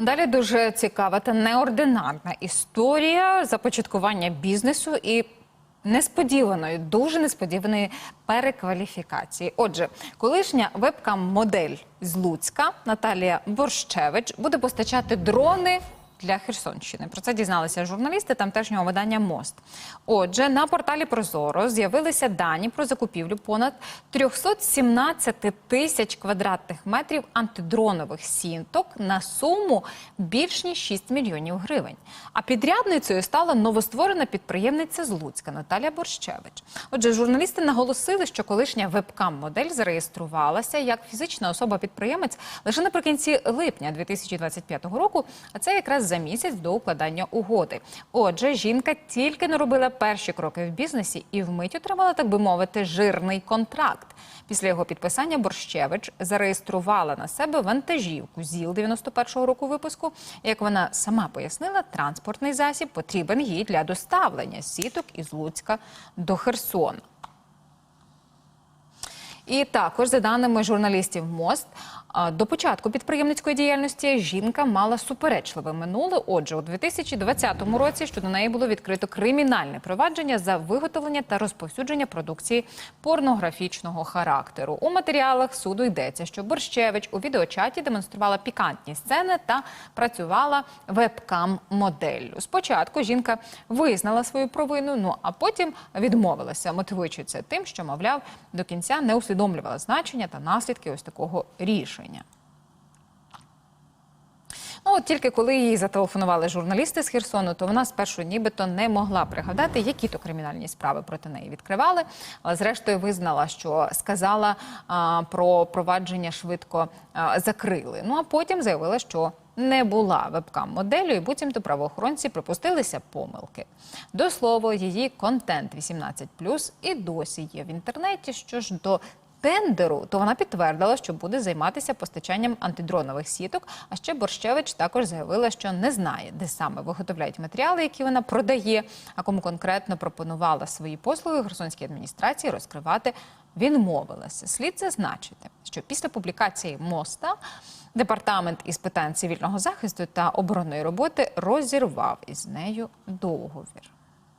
Далі дуже цікава та неординарна історія започаткування бізнесу і несподіваної, дуже несподіваної перекваліфікації. Отже, колишня вебкам-модель з Луцька Наталія Борщевич буде постачати дрони. Для Херсонщини про це дізналися журналісти тамтешнього видання Мост. Отже, на порталі Прозоро з'явилися дані про закупівлю понад 317 тисяч квадратних метрів антидронових сінток на суму більш ніж 6 мільйонів гривень. А підрядницею стала новостворена підприємниця з Луцька Наталія Борщевич. Отже, журналісти наголосили, що колишня вебкам-модель зареєструвалася як фізична особа-підприємець лише наприкінці липня 2025 року. А це якраз за місяць до укладання угоди. Отже, жінка тільки не робила перші кроки в бізнесі і вмить отримала, так би мовити, жирний контракт. Після його підписання Борщевич зареєструвала на себе вантажівку ЗІЛ 91-го року випуску. Як вона сама пояснила, транспортний засіб потрібен їй для доставлення сіток із Луцька до Херсона. І також, за даними журналістів МОСТ, до початку підприємницької діяльності жінка мала суперечливе минуле. Отже, у 2020 році щодо неї було відкрито кримінальне провадження за виготовлення та розповсюдження продукції порнографічного характеру. У матеріалах суду йдеться, що Борщевич у відеочаті демонструвала пікантні сцени та працювала вебкам-моделлю. Спочатку жінка визнала свою провину, ну а потім відмовилася, мотивуючи це тим, що, мовляв, до кінця не усвідомлювала значення та наслідки ось такого рішення. Ну, от тільки коли їй зателефонували журналісти з Херсону, то вона спершу нібито не могла пригадати, які то кримінальні справи проти неї відкривали. Але зрештою визнала, що сказала а, про провадження швидко а, закрили. Ну а потім заявила, що не була вебкам-моделлю, і буцімто правоохоронці припустилися помилки. До слова, її контент 18+, і досі є в інтернеті. Що ж до тендеру, то вона підтвердила, що буде займатися постачанням антидронових сіток. А ще Борщевич також заявила, що не знає, де саме виготовляють матеріали, які вона продає, а кому конкретно пропонувала свої послуги Херсонській адміністрації розкривати. Відмовилася. Слід зазначити, що після публікації моста департамент із питань цивільного захисту та оборонної роботи розірвав із нею договір.